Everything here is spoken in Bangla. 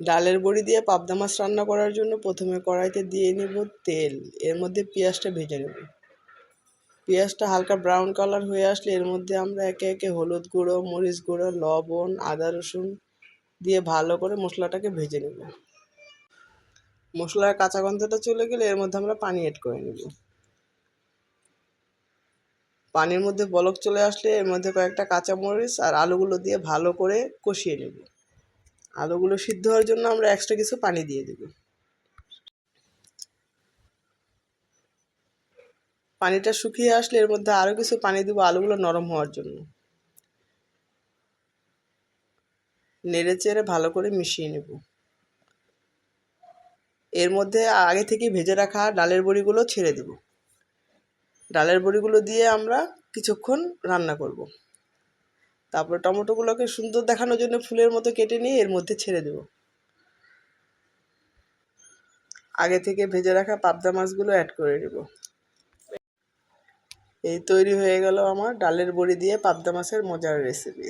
ডালের বড়ি দিয়ে পাবদা মাছ রান্না করার জন্য প্রথমে কড়াইতে দিয়ে নেব তেল। এর মধ্যে পেঁয়াজটা ভেজে নেব। পেঁয়াজটা হালকা ব্রাউন কালার হয়ে আসলে এর মধ্যে আমরা একে একে হলুদ গুঁড়ো, মরিচ গুঁড়ো, লবণ, আদা, রসুন দিয়ে ভালো করে মশলাটাকে ভেজে নেব। মশলার কাঁচা গন্ধটা চলে গেলে এর মধ্যে আমরা পানি অ্যাড করে নেব। পানির মধ্যে বলক চলে আসলে এর মধ্যে কয়েকটা কাঁচামরিচ আর আলুগুলো দিয়ে ভালো করে কষিয়ে নেব। আলুগুলো সিদ্ধ হওয়ার জন্য আমরা এক্সট্রা কিছু পানি দিয়ে দেব। পানিটা শুকিয়ে আসলে এর মধ্যে আরও কিছু পানি দেবো আলুগুলো নরম হওয়ার জন্য। নেড়ে চেড়ে ভালো করে মিশিয়ে নেব। এর মধ্যে আগে থেকে ভেজে রাখা ডালের বড়িগুলো ছেড়ে দেব। ডালের বড়িগুলো দিয়ে আমরা কিছুক্ষণ রান্না করব। তারপর টমেটোগুলোকে সুন্দর দেখানোর জন্য ফুলের মতো কেটে নিয়ে এর মধ্যে ছেড়ে দেব। আগে থেকে ভেজে রাখা পাবদা মাছগুলো অ্যাড করে দেব এই তৈরি হয়ে গেল আমার ডালের বড়ি দিয়ে পাবদা মাছের মজার রেসিপি